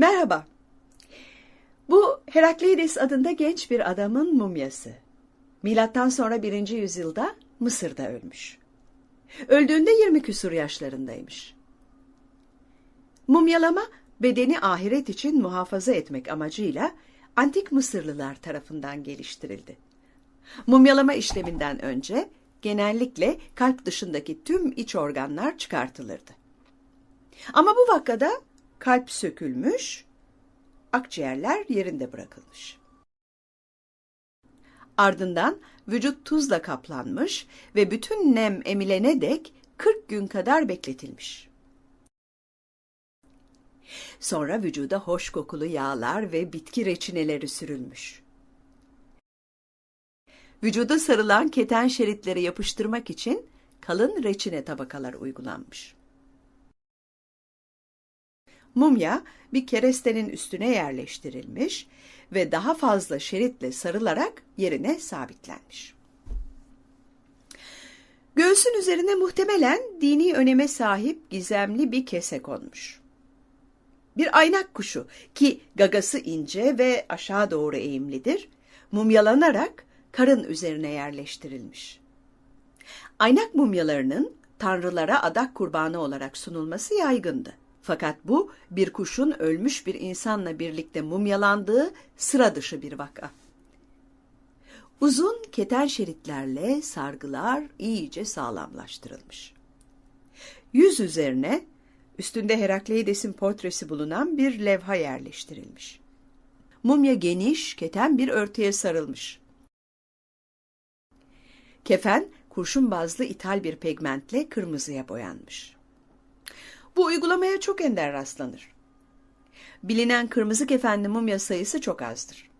Merhaba. Bu Herakleides adında genç bir adamın mumyası. Milattan sonra 1. yüzyılda Mısır'da ölmüş. Öldüğünde 20 küsur yaşlarındaymış. Mumyalama bedeni ahiret için muhafaza etmek amacıyla antik Mısırlılar tarafından geliştirildi. Mumyalama işleminden önce genellikle kalp dışındaki tüm iç organlar çıkartılırdı. Ama bu vakada kalp sökülmüş, akciğerler yerinde bırakılmış. Ardından vücut tuzla kaplanmış ve bütün nem emilene dek 40 gün kadar bekletilmiş. Sonra vücuda hoş kokulu yağlar ve bitki reçineleri sürülmüş. Vücuda sarılan keten şeritleri yapıştırmak için kalın reçine tabakalar uygulanmış. Mumya bir kerestenin üstüne yerleştirilmiş ve daha fazla şeritle sarılarak yerine sabitlenmiş. Göğsün üzerine muhtemelen dini öneme sahip gizemli bir kese konmuş. Bir aynak kuşu ki gagası ince ve aşağı doğru eğimlidir, mumyalanarak karın üzerine yerleştirilmiş. Aynak mumyalarının tanrılara adak kurbanı olarak sunulması yaygındı. Fakat bu bir kuşun ölmüş bir insanla birlikte mumyalandığı sıra dışı bir vaka. Uzun keten şeritlerle sargılar iyice sağlamlaştırılmış. Yüz üzerine üstünde Herakleides'in portresi bulunan bir levha yerleştirilmiş. Mumya geniş, keten bir örtüye sarılmış. Kefen kurşun bazlı ithal bir pigmentle kırmızıya boyanmış. Bu uygulamaya çok ender rastlanır. Bilinen kırmızı kefenli mumya sayısı çok azdır.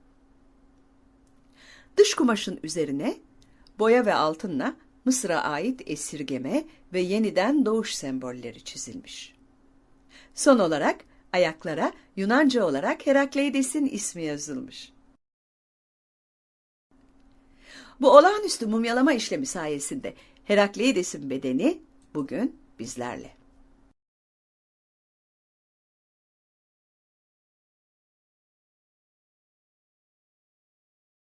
Dış kumaşın üzerine boya ve altınla Mısır'a ait esirgeme ve yeniden doğuş sembolleri çizilmiş. Son olarak ayaklara Yunanca olarak Herakleides'in ismi yazılmış. Bu olağanüstü mumyalama işlemi sayesinde Herakleides'in bedeni bugün bizlerle.